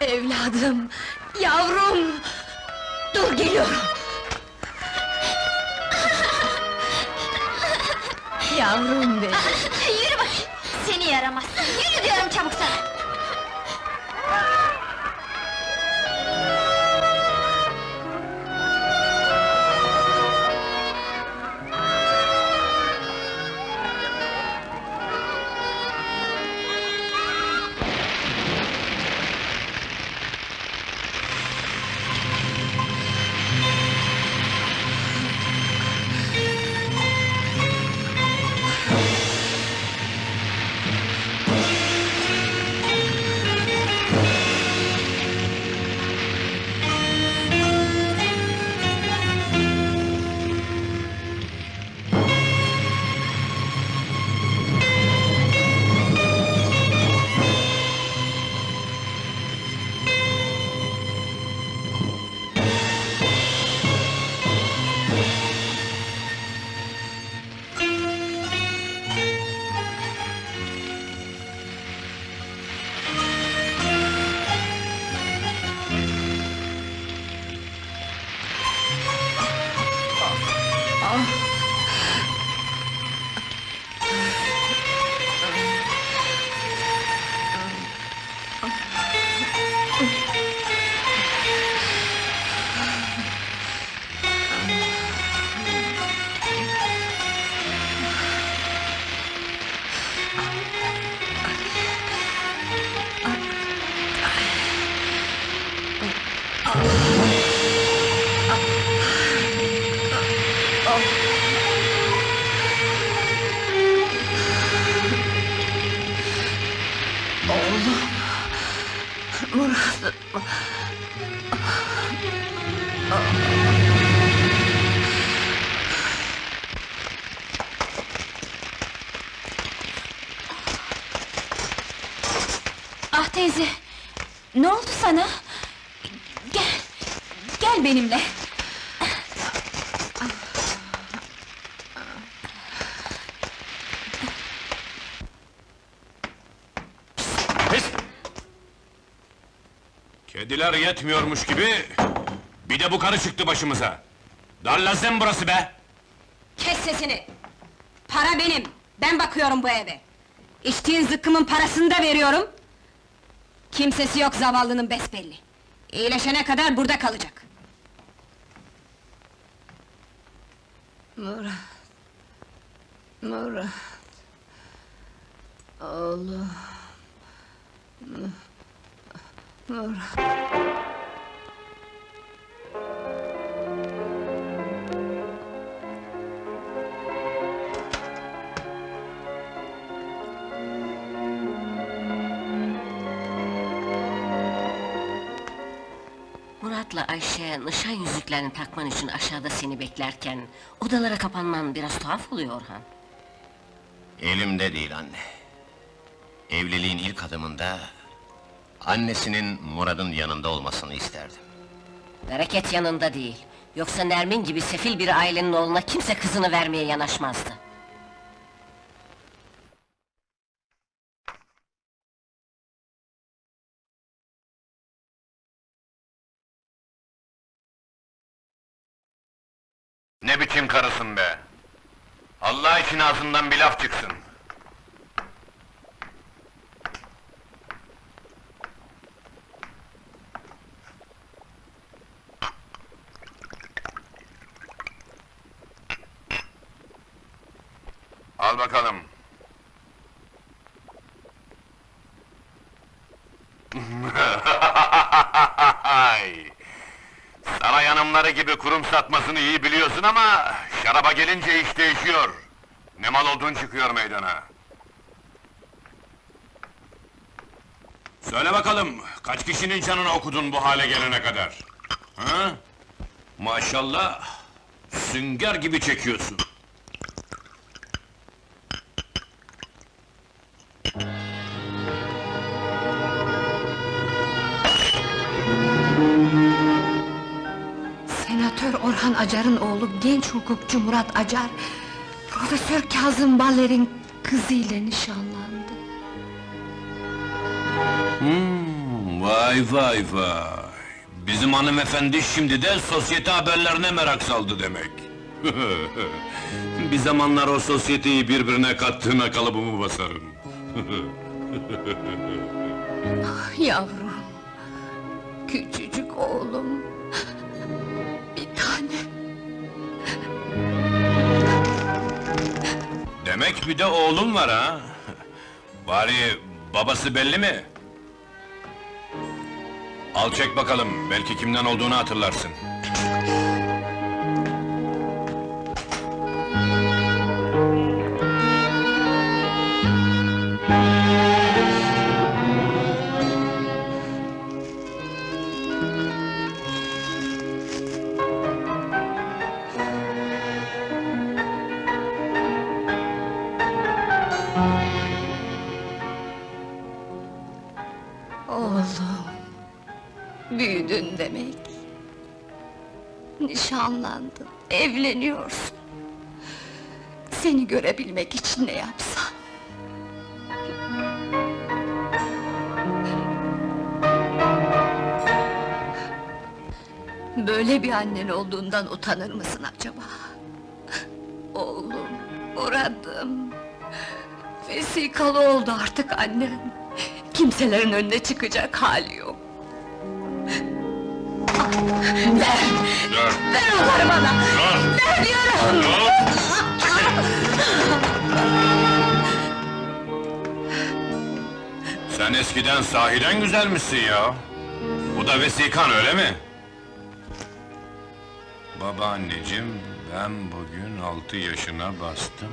Evladım, yavrum! Dur geliyorum! Yavrum benim! Yürü bakayım! Seni yaramaz! Yürü diyorum Oğlum! Murat! Ah teyze! Ne oldu sana? Gel! Gel benimle! Kediler yetmiyormuş gibi... ...bir de bu karı çıktı başımıza! Darlazen burası be! Kes sesini! Para benim, ben bakıyorum bu eve! İçtiğin zıkkımın parasını da veriyorum! Kimsesi yok zavallının besbelli! İyileşene kadar burada kalacak! Murat! Murat! Oğlum! Murat! Murat'la Ayşe nişan yüzüklerini takman için aşağıda seni beklerken... ...odalara kapanman biraz tuhaf oluyor Orhan. Elimde değil anne. Evliliğin ilk adımında... ...annesinin Murad'ın yanında olmasını isterdim. Bereket yanında değil. Yoksa Nermin gibi sefil bir ailenin oğluna kimse kızını vermeye yanaşmazdı. Ne biçim karısın be? Allah için ağzından bir laf çıksın. Al bakalım. Saray hanımları gibi kurum satmasını iyi biliyorsun ama... ...şaraba gelince iş değişiyor. Ne mal olduğun çıkıyor meydana. Söyle bakalım, kaç kişinin canını okudun bu hale gelene kadar? Ha? Maşallah, sünger gibi çekiyorsun. Senatör Orhan Acar'ın oğlu genç hukukçu Murat Acar... ...Profesör Kazım Baller'in kızıyla nişanlandı. Hmm, vay Vay vay! Bizim hanımefendi şimdi de sosyete haberlerine merak saldı demek. bir zamanlar o sosyeteyi birbirine kattığına kalıbımı basarım. Yavrum, küçücük oğlum, bir tane. Demek bir de oğlum var ha? Bari babası belli mi? Al çek bakalım, belki kimden olduğunu hatırlarsın. Nişanlandın, evleniyorsun. Seni görebilmek için ne yapsam? Böyle bir annen olduğundan utanır mısın acaba? Oğlum, Murat'ım... Vesikalı oldu artık annen. Kimselerin önüne çıkacak hali yok. Ver, Dur! ver onları bana! Dur! Ver diyorum! Sen eskiden sahiden güzelmişsin ya! Bu da vesikan öyle mi? Babaanneciğim, ben bugün altı yaşına bastım